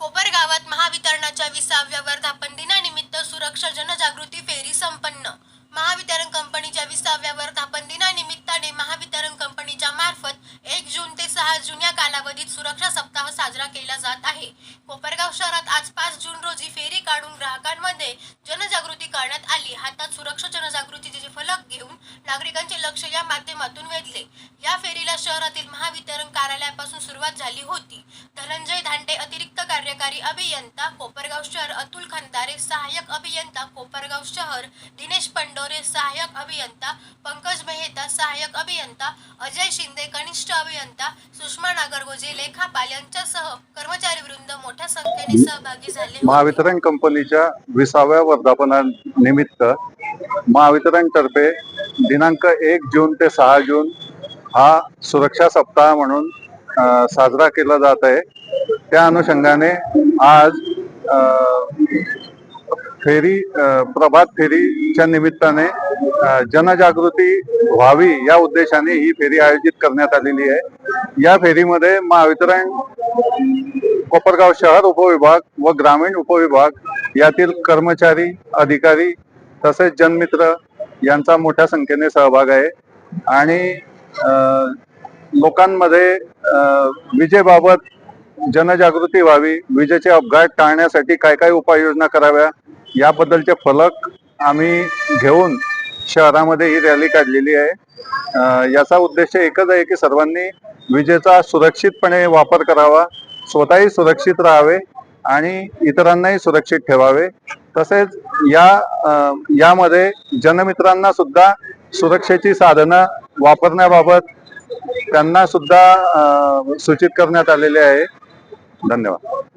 कोपर गावात महावितरणाच्या विसाव्या वर्धापन दिनानिमित्त सुरक्षा जनजागृती फेरी संपन्न. महावितरण कंपनीच्या विसाव्या वर्धापन दिनानिमित्ताने महावितरण कंपनीच्या मार्फत एक जून ते सहा जून या कालावधीत सुरक्षा सप्ताह साजरा केला जात आहे. कोपरगाव शहरात आज पाच जून रोजी फेरी काढून ग्राहकांमध्ये जनजागृती करण्यात आली. हातात सुरक्षा जनजागृतीचे फलक घेऊन नागरिकांचे लक्ष या माध्यमातून वेधले. शहरातील महावितरण कार्यालयापासून सुरुवात झाली होती. धनंजय धांडे अतिरिक्त कार्यकारी अभियंता कोपरगाव शहर अतुल खंदारे सहाय्यक अभियंता कोपरगाव शहर दिनेश पंडोरे सहाय्यक अभियंता पंकज मेहता सहाय्यक अभियंता अजय शिंदे कनिष्ठ अभियंता सुषमा नागरगोजे लेखापाल यांच्यासह कर्मचारी वृंद मोठ्या संख्येने सहभागी झाले महावितरण कंपनीच्या विसाव्या वर्धापनानिमित्त महावितरण तर्फे दिनांक एक जून ते सहा जून हा सुरक्षा सप्ताह म्हणून साजरा केला जात आहे. त्या अनुषंगाने आज फेरी प्रभात फेरीच्या निमित्ताने जनजागृती व्हावी या उद्देशाने ही फेरी आयोजित करण्यात आलेली आहे. या फेरीमध्ये महावितरण कोपरगाव शहर उपविभाग व ग्रामीण उपविभाग यातील कर्मचारी अधिकारी तसेच जनमित्र यांचा मोठ्या संख्येने सहभाग आहे. आणि लोकांमध्ये विजेबाबत जनजागृती व्हावी विजेचे अपघात टाळण्यासाठी काय काय उपाययोजना कराव्या याबद्दलचे फलक आम्ही घेऊन शहरामध्ये ही रॅली काढलेली आहे. याचा उद्देश एकच आहे की सर्वांनी विजेचा सुरक्षितपणे वापर करावा स्वतःही सुरक्षित राहावे आणि इतरांनाही सुरक्षित ठेवावे. तसेच या यामध्ये जनमित्रांना सुद्धा सुरक्षेची साधनं वापरण्याबाबत त्यांना सुद्धा सूचित करण्यात आलेले आहे. धन्यवाद.